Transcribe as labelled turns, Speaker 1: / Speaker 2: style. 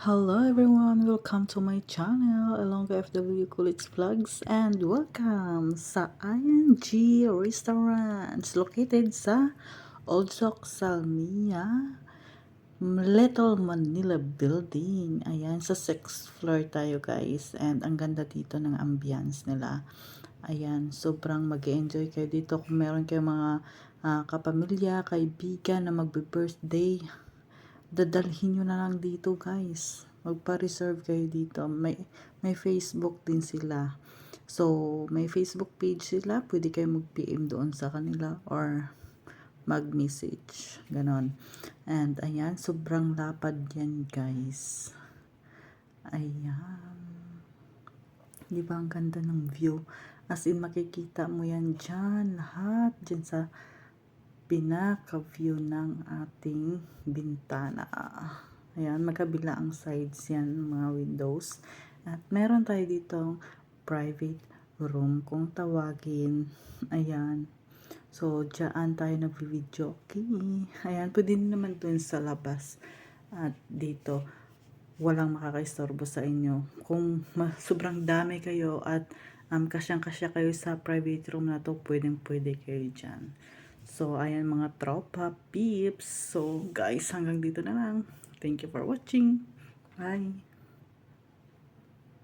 Speaker 1: Hello everyone! Welcome to my channel, Along FW Kulits Vlogs and welcome sa ING Restaurants located sa Old Sock Salmia Little Manila Building. Ayan, sa 6th floor tayo guys and ang ganda dito ng ambience nila. Ayan, sobrang mag enjoy kayo dito kung meron kayong mga ah, kapamilya, kaibigan na magbe-birthday dadalhin nyo na lang dito guys. Magpa-reserve kayo dito. May, may Facebook din sila. So may Facebook page sila. Pwede kayo mag-PM doon sa kanila or mag-message. Ganon. And ayan. Sobrang lapad yan guys. Ayan. Di ba ang ganda ng view? As in makikita mo yan dyan lahat dyan sa pinaka-view ng ating bintana. Ayan, magkabila ang sides yan, mga windows. At meron tayo dito private room kung tawagin. Ayan. So, dyan tayo nag-video. Okay. Ayan, pwede naman dun sa labas. At dito, walang makakaistorbo sa inyo. Kung sobrang dami kayo at um, kasyang-kasya kayo sa private room na to, pwedeng-pwede kayo dyan. So, ayan mga tropa, peeps. So, guys, hanggang dito na lang. Thank you for watching. Bye.